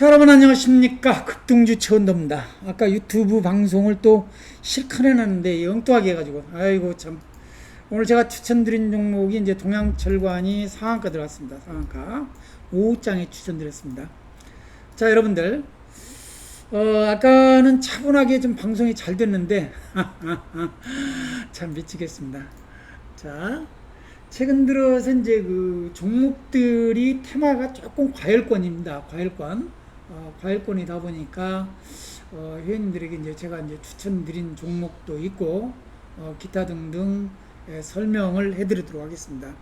자, 여러분 안녕하십니까. 급등주 최원도입니다. 아까 유튜브 방송을 또 실컷 해놨는데 엉뚱하게 해가지고 아이고 참 오늘 제가 추천드린 종목이 이제 동양철관이 상한가 들어갔습니다. 상한가 5장에 추천드렸습니다. 자, 여러분들 어, 아까는 차분하게 좀 방송이 잘 됐는데 참 미치겠습니다. 자, 최근 들어서 이제 그 종목들이 테마가 조금 과열권입니다. 과열권. 어, 과열권이다 보니까 어, 회원님들에게 이제 제가 이제 추천드린 종목도 있고 어, 기타 등등 예, 설명을 해드리도록 하겠습니다.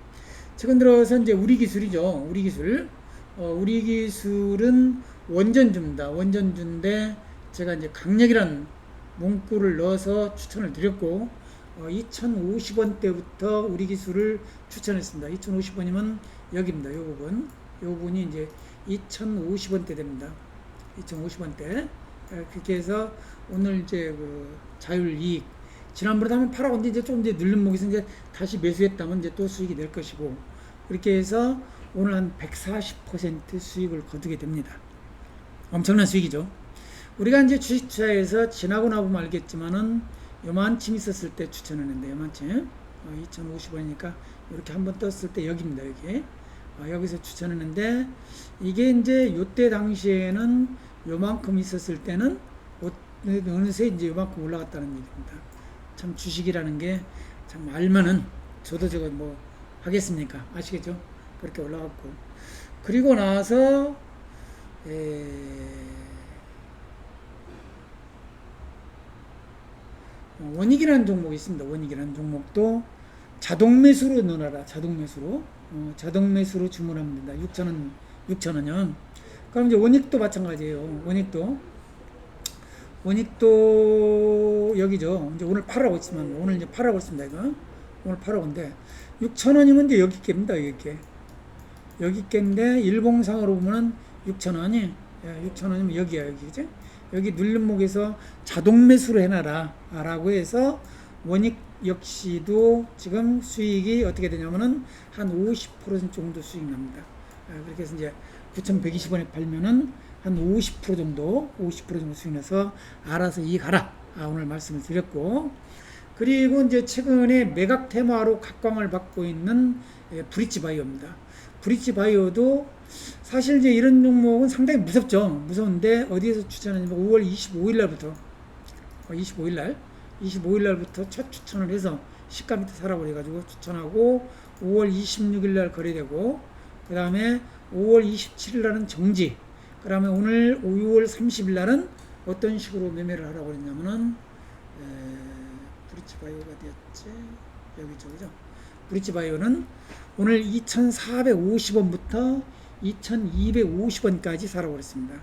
최근 들어서 이제 우리 기술이죠. 우리 기술. 어, 우리 기술은 원전주입니다. 원전주인데 제가 이제 강력이라는 문구를 넣어서 추천을 드렸고 어, 2,050원대부터 우리 기술을 추천했습니다. 2,050원이면 여기입니다. 이 부분. 이 부분이 이제 2,050원 대 됩니다. 2,050원대. 그렇게 해서 오늘 이제 그 자율 이익 지난번에 하면 팔아온데 이제 좀 이제 늘른 목에서 이제 다시 매수했다면 이제 또 수익이 될 것이고 그렇게 해서 오늘 한 140% 수익을 거두게 됩니다. 엄청난 수익이죠. 우리가 이제 주식 투자에서 지나고 나보면 알겠지만은 요만침 있었을 때 추천했는데 요만침 어, 2,050원이니까 이렇게 한번 떴을 때 여기입니다 여기 어, 여기서 추천했는데 이게 이제 요때 당시에는 요만큼 있었을 때는 어- 어느새 이제 요만큼 올라갔다는 얘기입니다 참 주식이라는 게 참 알면은 저도 저거 뭐 하겠습니까 아시겠죠 그렇게 올라갔고 그리고 나서 에... 어, 원익이라는 종목이 있습니다. 원익이라는 종목도 자동 매수로 넣어라. 자동 매수로. 어, 자동 매수로 주문하면 된다. 6천원, 6천원이요. 그럼 이제 원익도 마찬가지예요. 원익도. 원익도 여기죠. 이제 오늘 팔아고 있지만 오늘 이제 팔아고 있습니다. 이거. 오늘 팔아고인데 6천원이면 이제 여기 깹니다. 여기 게. 여기 깹인데 일봉상으로 보면은 6천원이 6천원이면 여기야 여기 그지? 여기 눌림목에서 자동 매수를 해놔라 라고 해서 원익 역시도 지금 수익이 어떻게 되냐면은 한 50% 정도 수익 납니다. 아, 그렇게 해서 이제 9,120원에 팔면은 한 50% 정도, 50% 정도 수익 내서 알아서 이익하라. 아, 오늘 말씀을 드렸고. 그리고 이제 최근에 매각 테마로 각광을 받고 있는 예, 브릿지 바이오입니다. 브릿지 바이오도 사실 이제 이런 종목은 상당히 무섭죠. 무서운데 어디에서 추천하냐면 5월 25일 날부터 25일 날 25일 날부터 첫 추천을 해서 시가 밑에 사라고 그래가지고 추천하고 5월 26일 날 거래되고 그 다음에 5월 27일 날은 정지 그 다음에 오늘 5월 30일 날은 어떤 식으로 매매를 하라고 그랬냐면은 에, 브릿지 바이오가 되었지 여기죠 그죠 브릿지 바이오는 오늘 2,450원부터 2,250원까지 사라고 그랬습니다.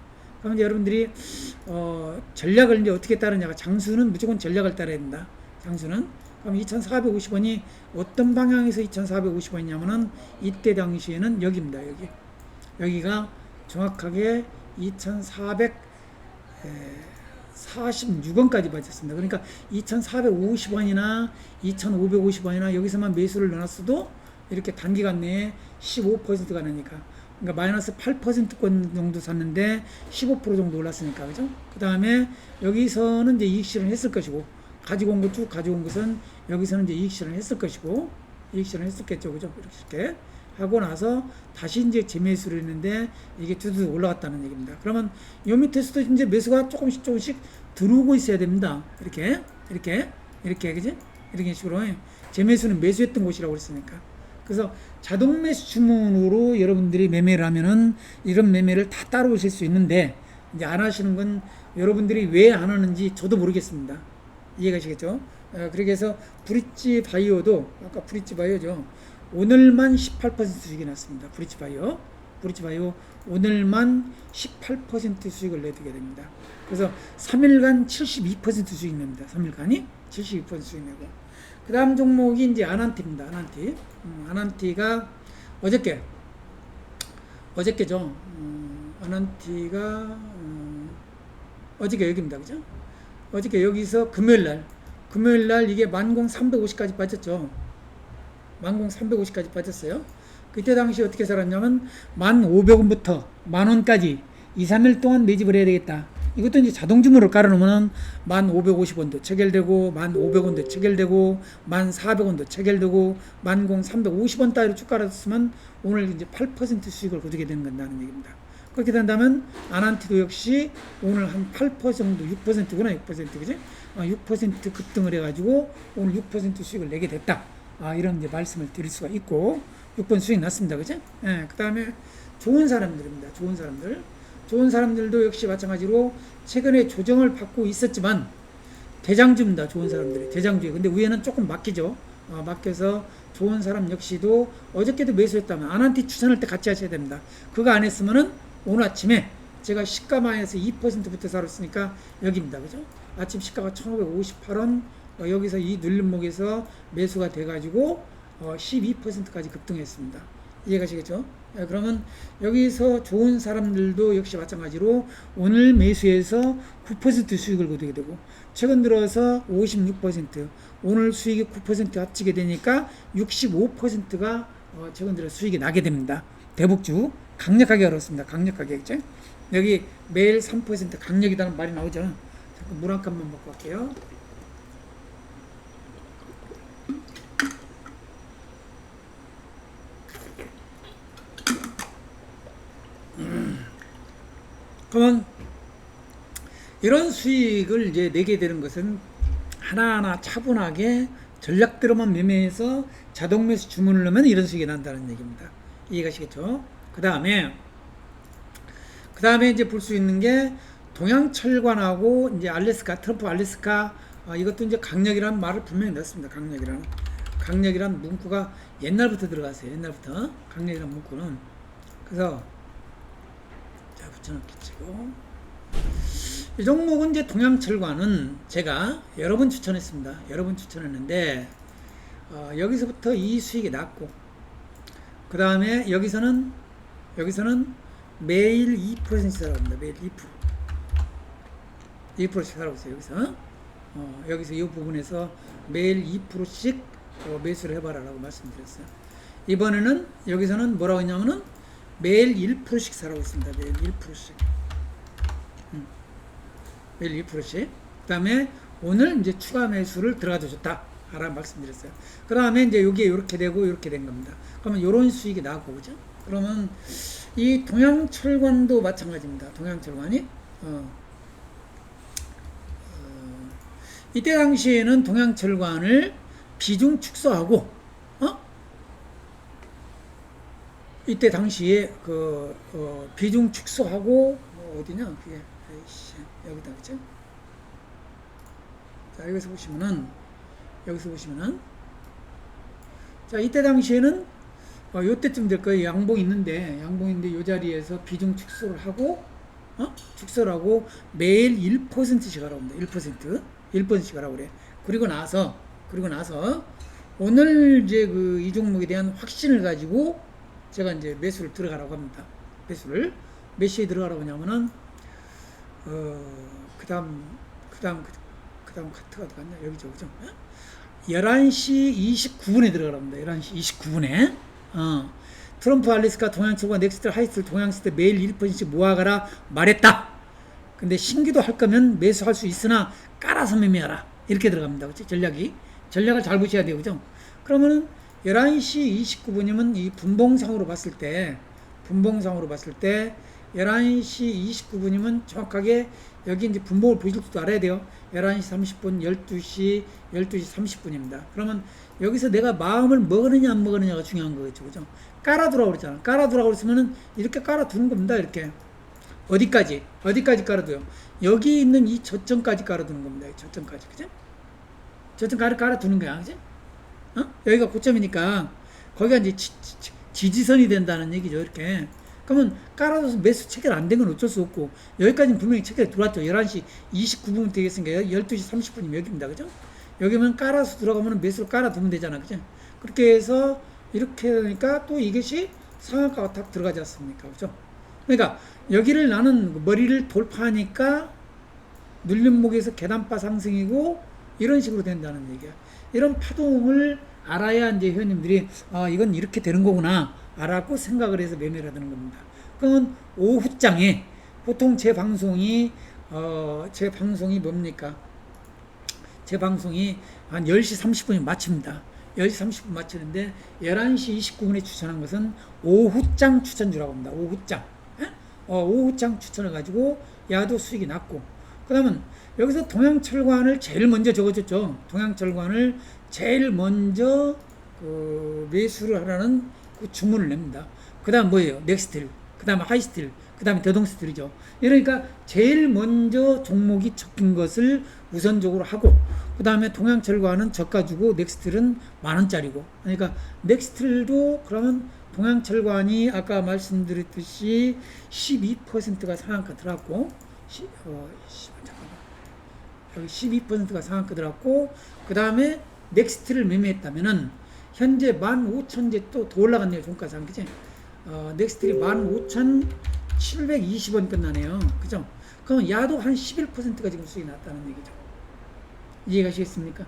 이제 여러분들이 어, 전략을 이제 어떻게 따르냐가 장수는 무조건 전략을 따라야 된다. 장수는 그럼 2,450원이 어떤 방향에서 2,450원이냐면은 이때 당시에는 여기입니다. 여기 여기가 정확하게 2,446원까지 빠졌습니다. 그러니까 2,450원이나 2,550원이나 여기서만 매수를 넣었어도 이렇게 단기간 내에 15%가 나니까 그러니까 마이너스 8%권 정도 샀는데 15% 정도 올랐으니까 그죠? 그 다음에 여기서는 이제 이익 실현 했을 것이고 가지고 온 것 쭉 가지고 온 것은 여기서는 이제 이익 실현 했을 것이고 이익 실현 했었겠죠 그죠? 이렇게 하고 나서 다시 이제 재매수를 했는데 이게 두두 올라갔다는 얘기입니다. 그러면 요 밑에서도 이제 매수가 조금씩 조금씩 들어오고 있어야 됩니다. 이렇게 이렇게 이렇게 그지? 이런 식으로 재매수는 매수했던 곳이라고 그랬으니까. 그래서 자동 매수 주문으로 여러분들이 매매를 하면은 이런 매매를 다 따라오실 수 있는데 이제 안 하시는 건 여러분들이 왜 안 하는지 저도 모르겠습니다. 이해가시겠죠? 어, 그렇게 해서 브릿지 바이오도 아까 브릿지 바이오죠. 오늘만 18% 수익이 났습니다. 브릿지 바이오. 브릿지 바이오 오늘만 18% 수익을 내두게 됩니다. 그래서 3일간 72% 수익 냅니다. 3일간이 72% 수익 내고. 그 다음 종목이 이제 아난티입니다. 아난티. 음, 아난티가 어저께, 어저께죠. 음, 아난티가, 음, 어저께 여기입니다. 그죠? 어저께 여기서 금요일 날, 금요일 날 이게 만공 350까지 빠졌죠. 만공 350까지 빠졌어요. 그때 당시 어떻게 살았냐면, 만 500원부터 만 원까지 2, 3일 동안 매집을 해야 되겠다. 이것도 이제 자동 주문을 깔아놓으면 만 550원도 체결되고 만 500원도 체결되고 만 400원도 체결되고 만공 350원 따위로 쭉 깔았으면 오늘 이제 8% 수익을 거두게 되는 건다는 얘기입니다. 그렇게 된다면 아난티도 역시 오늘 한 8% 정도 6%구나 6% 그지? 아, 6% 급등을 해가지고 오늘 6% 수익을 내게 됐다. 아, 이런 이제 말씀을 드릴 수가 있고 6번 수익 났습니다. 그죠? 예, 그 다음에 좋은 사람들입니다. 좋은 사람들. 좋은 사람들도 역시 마찬가지로 최근에 조정을 받고 있었지만 대장주입니다. 좋은 사람들이 대장주. 근데 위에는 조금 맡기죠. 어, 맡겨서 좋은 사람 역시도 어저께도 매수했다면 아난티 추천할 때 같이 하셔야 됩니다. 그거 안 했으면은 오늘 아침에 제가 시가마에서 2%부터 살았으니까 여기입니다. 그죠? 아침 시가가 1,558원 어, 여기서 이 눌림목에서 매수가 돼가지고 어, 12%까지 급등했습니다. 이해가시겠죠? 예, 그러면 여기서 좋은 사람들도 역시 마찬가지로 오늘 매수해서 9% 수익을 거두게 되고 최근 들어서 56% 오늘 수익이 9% 합치게 되니까 65%가 어, 최근 들어 수익이 나게 됩니다. 대북주 강력하게 어렵습니다. 강력하게 그죠? 여기 매일 3% 강력이라는 말이 나오죠. 잠깐 물 한 칸만 먹고 갈게요. 그러면 이런 수익을 이제 내게 되는 것은 하나하나 차분하게 전략대로만 매매해서 자동 매수 주문을 넣으면 이런 수익이 난다는 얘기입니다. 이해가시겠죠? 그 다음에 그 다음에 이제 볼 수 있는 게 동양철관하고 이제 알래스카 트럼프 알래스카 어, 이것도 이제 강력이라는 말을 분명히 넣었습니다. 강력이라는 강력이라는 문구가 옛날부터 들어갔어요. 옛날부터 강력이라는 문구는 그래서 자 붙여놓겠지고 이 종목은 이제 동양철관은 제가 여러 번 추천했습니다. 여러 번 추천했는데 어, 여기서부터 이 수익이 났고 그 다음에 여기서는 여기서는 매일 2%씩 살아갑니다. 매일 2% 2%씩 살아가고 있어요. 여기서 어, 여기서 이 부분에서 매일 2%씩 어, 매수를 해봐라라고 말씀드렸어요. 이번에는 여기서는 뭐라고 했냐면은 매일 1%씩 살아가고 있습니다. 매일 1%씩. 음. 매일 1%씩. 그 다음에 오늘 이제 추가 매수를 들어가도 좋다. 라고 말씀드렸어요. 그 다음에 이제 여기에 이렇게 되고 이렇게 된 겁니다. 그러면 이런 수익이 나고, 그죠? 그러면 이 동양철관도 마찬가지입니다. 동양철관이. 어, 어, 이때 당시에는 동양철관을 비중 축소하고, 어? 이때 당시에 그 어, 비중 축소하고 뭐 어디냐? 그게 에이씨 여기다 그죠? 자 여기서 보시면은 여기서 보시면은. 자 이때 당시에는 어, 요때쯤 될 거예요. 양봉 있는데 양봉 있는데 요 자리에서 비중 축소를 하고 어? 축소를 하고 매일 1%씩 하라고 합니다. 1% 1%씩 하라고 그래. 그리고 나서 그리고 나서 오늘 이제 그 이 종목에 대한 확신을 가지고 제가 이제 매수를 들어가라고 합니다. 매수를 몇 시에 들어가라고 하냐면은 어 그다음 그다음 그다음 카트가 어디 갔냐 여기죠 그죠? 11시 29분에 들어가랍니다. 11시 29분에 어 트럼프 알리스카 동양철과 넥스트 하이스트 동양시대 매일 1%씩 모아가라 말했다. 근데 신규도 할 거면 매수할 수 있으나 깔아서 매매하라 이렇게 들어갑니다. 그죠? 전략이 전략을 잘 보셔야 돼요. 그죠? 그러면은 11시 29분이면 이 분봉상으로 봤을 때 분봉상으로 봤을 때 11시 29분이면 정확하게 여기 이제 분봉을 보실 줄 알아야 돼요. 11시 30분, 12시, 12시 30분입니다. 그러면 여기서 내가 마음을 먹으느냐 안 먹으느냐가 중요한 거겠죠. 그죠? 깔아두라고 그랬잖아. 깔아두라고 그랬으면은 이렇게 깔아두는 겁니다. 이렇게. 어디까지? 어디까지 깔아둬요? 여기 있는 이 저점까지 깔아두는 겁니다. 이 저점까지. 그죠? 저점까지 깔아두는 거야. 그죠? 어? 여기가 고점이니까 거기가 이제 지, 지, 지선이 된다는 얘기죠. 이렇게. 그러면 깔아줘서 매수 체결 안 된 건 어쩔 수 없고 여기까지는 분명히 체결 들어왔죠. 11시 29분 되겠으니까 12시 30분이면 여기입니다. 그죠? 여기면 깔아서 들어가면 매수를 깔아두면 되잖아. 그죠? 그렇게 해서 이렇게 하니까 또 이것이 상한가가 딱 들어가지 않습니까? 그죠? 그러니까 여기를 나는 머리를 돌파하니까 눌림목에서 계단바 상승이고 이런 식으로 된다는 얘기야. 이런 파동을 알아야 이제 회원님들이 아 이건 이렇게 되는 거구나 알았고 생각을 해서 매매를 하는 겁니다. 그러면 오후장에 보통 제 방송이 어, 제 방송이 뭡니까? 제 방송이 한 10시 30분에 마칩니다. 10시 30분 마치는데 11시 29분에 추천한 것은 오후장 추천주라고 합니다. 오후장. 예? 어, 오후장 추천을 가지고 야도 수익이 났고 그 다음은 여기서 동양철관을 제일 먼저 적어줬죠. 동양철관을 제일 먼저 그 매수를 하라는 그 주문을 냅니다. 그 다음 뭐예요? 넥스틸. 그 다음에 하이스틸. 그 다음에 대동스틸이죠. 이러니까 제일 먼저 종목이 적힌 것을 우선적으로 하고 그 다음에 동양철관은 저가 주고 넥스틸은 만 원짜리고. 그러니까 넥스틸도 그러면 동양철관이 아까 말씀드렸듯이 12%가 상한가 들어갔고 시, 어. 여기 12%가 상한가 들어갔고 그 다음에 넥스트를 매매했다면은 현재 15,000제 또 더 올라갔네요 종가상 그지? 어, 넥스트리 15,720원 끝나네요 그죠? 그럼 야도 한 11%가 지금 수익이 났다는 얘기죠 이해가시겠습니까?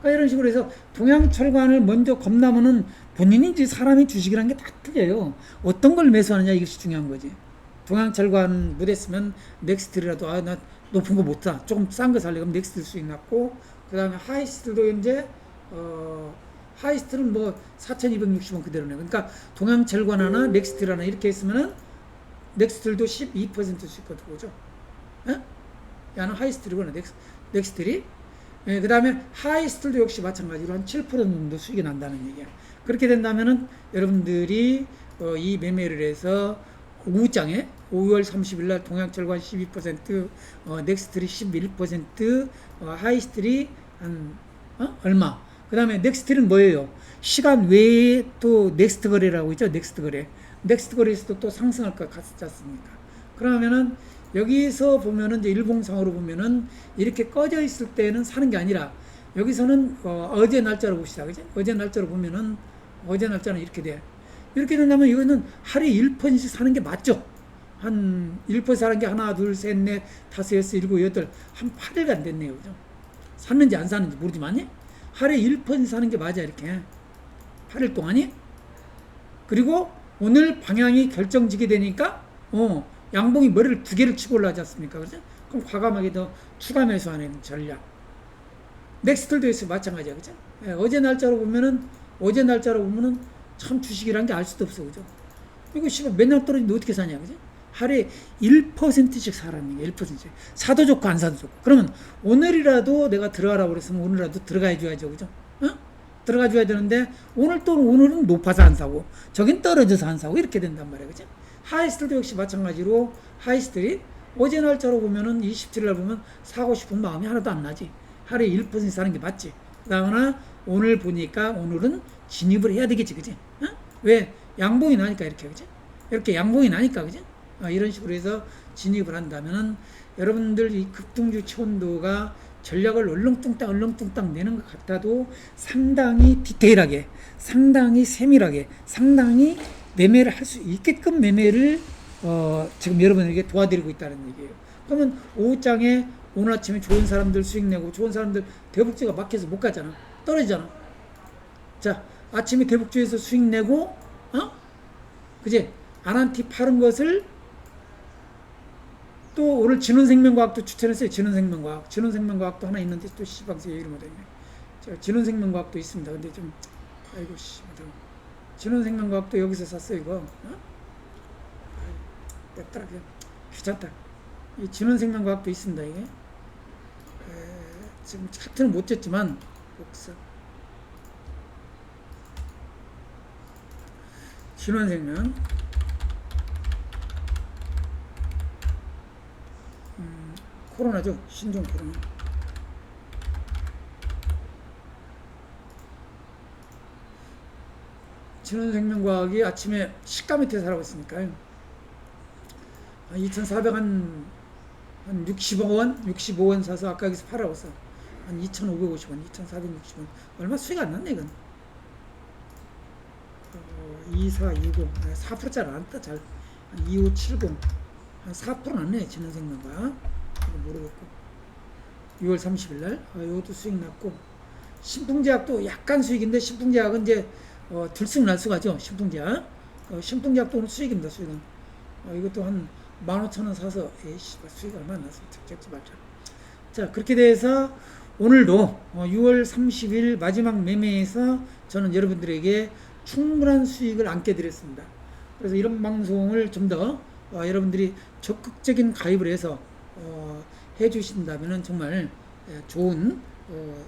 그러니까 이런 식으로 해서 동양철관을 먼저 겁나면은 본인이 이제 사람이 주식이라는 게 다 틀려요 어떤 걸 매수하느냐 이것이 중요한 거지 동양철관 못했으면 넥스트라도 아나 높은 거 못 사. 조금 싼 거 살려. 그럼 넥스트 수익 났고 그 다음에 하이스트도 현재 어 하이스트는 뭐 4,260원 그대로네. 그러니까 동양철관 하나 넥스트 하나 이렇게 했으면은 넥스트도 12% 수익 거들어오죠 예? 야는 하이스트리구나. 넥스, 넥스트리. 예, 그 다음에 하이스트도 역시 마찬가지로 한 7% 정도 수익이 난다는 얘기야. 그렇게 된다면은 여러분들이 어, 이 매매를 해서 오후장에 5월 30일 날 동양철관 12%, 어, 넥스트리 11%, 어, 하이스트리 한 어? 얼마? 그 다음에 넥스트리는 뭐예요? 시간 외에 또 넥스트 거래라고 있죠. 넥스트 거래. 넥스트 거래에서도 또 상승할 것 같지 않습니까? 그러면은 여기서 보면은 이제 일봉상으로 보면은 이렇게 꺼져 있을 때는 사는 게 아니라 여기서는 어, 제 날짜로 봅시다. 그지? 어제 날짜로 보면은 어제 날짜는 이렇게 돼. 이렇게 된다면 이거는 하루에 1%씩 사는 게 맞죠? 한 1% 사는 게 하나, 둘, 셋, 넷, 다섯, 여섯, 일곱, 여덟, 한 8일간 됐네요. 그죠? 샀는지 안 샀는지 모르지만요. 하루에 1% 사는 게 맞아, 이렇게. 8일 동안이. 그리고 오늘 방향이 결정지게 되니까, 어, 양봉이 머리를 두 개를 치고 올라가지 않습니까? 그죠? 그럼 과감하게 더 추가 매수하는 전략. 넥스트도 있어 마찬가지야. 그죠? 예, 어제 날짜로 보면은, 어제 날짜로 보면은 참 주식이란 게 알 수도 없어. 그죠? 이거 씨발 맨날 떨어지는데 어떻게 사냐. 그죠? 하루에 1%씩 사라는 얘기 1%씩. 사도 좋고 안 사도 좋고. 그러면 오늘이라도 내가 들어가라고 그랬으면 오늘이라도 들어가 줘야죠. 그죠? 어? 들어가 줘야 되는데 오늘 또 오늘은 높아서 안 사고 저긴 떨어져서 안 사고 이렇게 된단 말이에요. 그죠? 하이스트도 역시 마찬가지로 하이스트리 어제 날짜로 보면은 27일 날 보면 사고 싶은 마음이 하나도 안 나지. 하루에 1% 사는 게 맞지. 그러나 오늘 보니까 오늘은 진입을 해야 되겠지. 그지? 어? 왜? 양봉이 나니까 이렇게. 그지? 이렇게 양봉이 나니까. 그지? 어, 이런 식으로 해서 진입을 한다면은 여러분들 이 급등주 치원도가 전략을 얼렁뚱땅 얼렁뚱땅 내는 것 같아도 상당히 디테일하게 상당히 세밀하게 상당히 매매를 할 수 있게끔 매매를 어, 지금 여러분에게 도와드리고 있다는 얘기예요. 그러면 오후장에 오늘 아침에 좋은 사람들 수익 내고 좋은 사람들 대북주가 막혀서 못 가잖아. 떨어지잖아. 자, 아침에 대북주에서 수익 내고 어? 그제 아난티 파는 것을 또 오늘 진원생명과학도 추천했어요. 진원생명과학. 진원생명과학도 하나 있는데 또 시방서 얘기를 못했네. 저 진원생명과학도 있습니다. 근데 좀 아이고 씨, 좀 진원생명과학도 여기서 샀어요. 이거. 어? 뺐더라 그냥 귀찮다. 이 진원생명과학도 있습니다. 이게 에, 지금 차트는 못 쳤지만 복사. 진원생명. 음, 코로나죠. 신종 코로나. 진원생명과학이 아침에 시가 밑에 살아고 있으니까요. 한 2,400, 한, 한 65원? 65원 사서 아까 여기서 팔아고 서한 2,550원, 2,460원. 얼마 수익 안 났네, 이건. 어, 2420, 4%짜리 안 났다, 잘. 한 2570, 한 4% 났네, 진원생명과. 이거 모르겠고. 6월 30일 날, 아, 이것도 수익 났고. 신풍제약도 약간 수익인데, 신풍제약은 이제, 어, 들쑥날쑥하죠, 신풍제약. 어, 신풍제약도 오늘 수익입니다, 수익은. 어, 이것도 한, 15,000원 사서 에이씨 수익 얼마 났어 적지 말자 자 그렇게 돼서 오늘도 어, 6월 30일 마지막 매매에서 저는 여러분들에게 충분한 수익을 안게 드렸습니다 그래서 이런 방송을 좀더 어, 여러분들이 적극적인 가입을 해서 어, 해주신다면 정말 예, 좋은 어,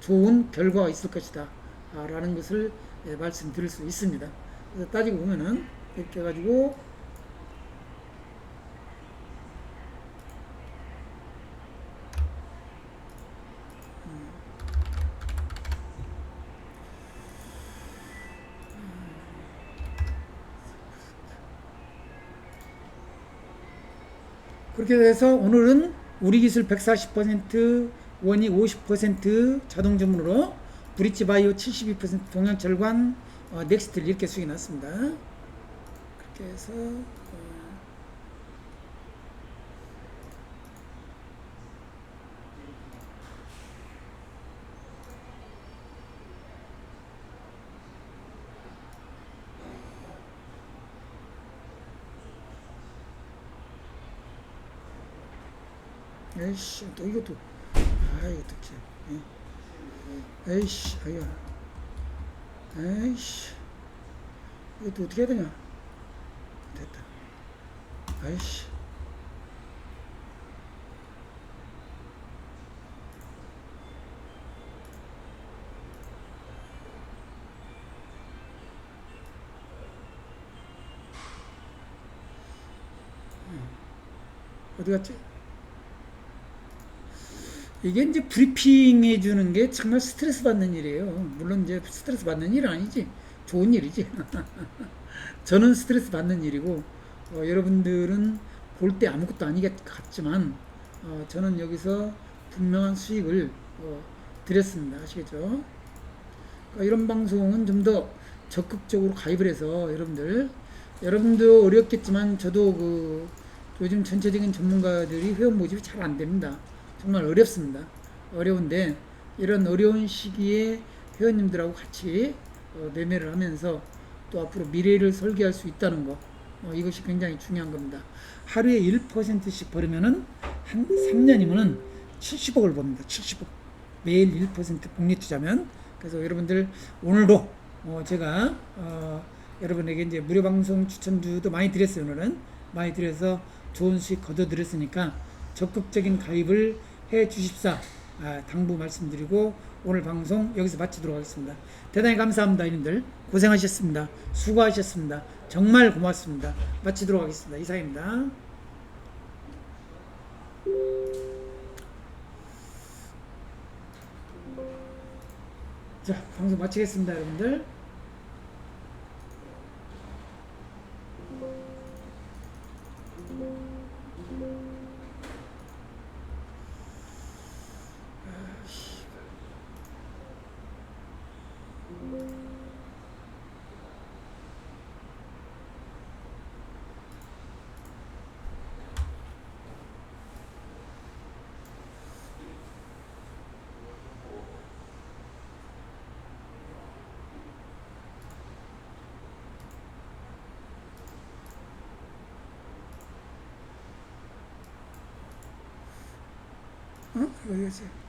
좋은 결과가 있을 것이다. 아, 라는 것을 예, 말씀드릴 수 있습니다. 따지고 보면은 이렇게 해가지고 그렇게 돼서 오늘은 우리 기술 140% 원이 50% 자동 주문으로 브릿지 바이오 72% 동양 절관 어, 넥스트를 이렇게 수익이 났습니다. 그렇게 해서 어, 에이씨 또 이것도 아 이거 어떡해. 예. 에이씨 아야. 에이씨. 이것도 어떻게 해야 되냐? 됐다. 아이씨. 어디 갔지? 이게 이제 브리핑 해 주는 게 정말 스트레스 받는 일이에요. 물론 이제 스트레스 받는 일은 아니지. 좋은 일이지. 저는 스트레스 받는 일이고, 어, 여러분들은 볼 때 아무것도 아니겠 같지만, 어, 저는 여기서 분명한 수익을 어, 드렸습니다. 아시겠죠? 그러니까 이런 방송은 좀 더 적극적으로 가입을 해서 여러분들, 여러분도 어렵겠지만 저도 그 요즘 전체적인 전문가들이 회원 모집이 잘 안 됩니다. 정말 어렵습니다. 어려운데 이런 어려운 시기에 회원님들하고 같이 어, 매매를 하면서 또 앞으로 미래를 설계할 수 있다는 거 어, 이것이 굉장히 중요한 겁니다. 하루에 1%씩 벌으면은 한 3년이면은 70억을 법니다. 70억 매일 1% 복리 투자면 그래서 여러분들 오늘도 어, 제가 어, 여러분에게 이제 무료 방송 추천주도 많이 드렸어요. 오늘은 많이 드려서 좋은 수익 거둬 드렸으니까 적극적인 가입을 해 주십사 아, 당부 말씀드리고 오늘 방송 여기서 마치도록 하겠습니다. 대단히 감사합니다, 이님들 고생하셨습니다. 수고하셨습니다. 정말 고맙습니다. 마치도록 하겠습니다. 이상입니다. 자, 방송 마치겠습니다, 여러분들. 어? 여기 계세요.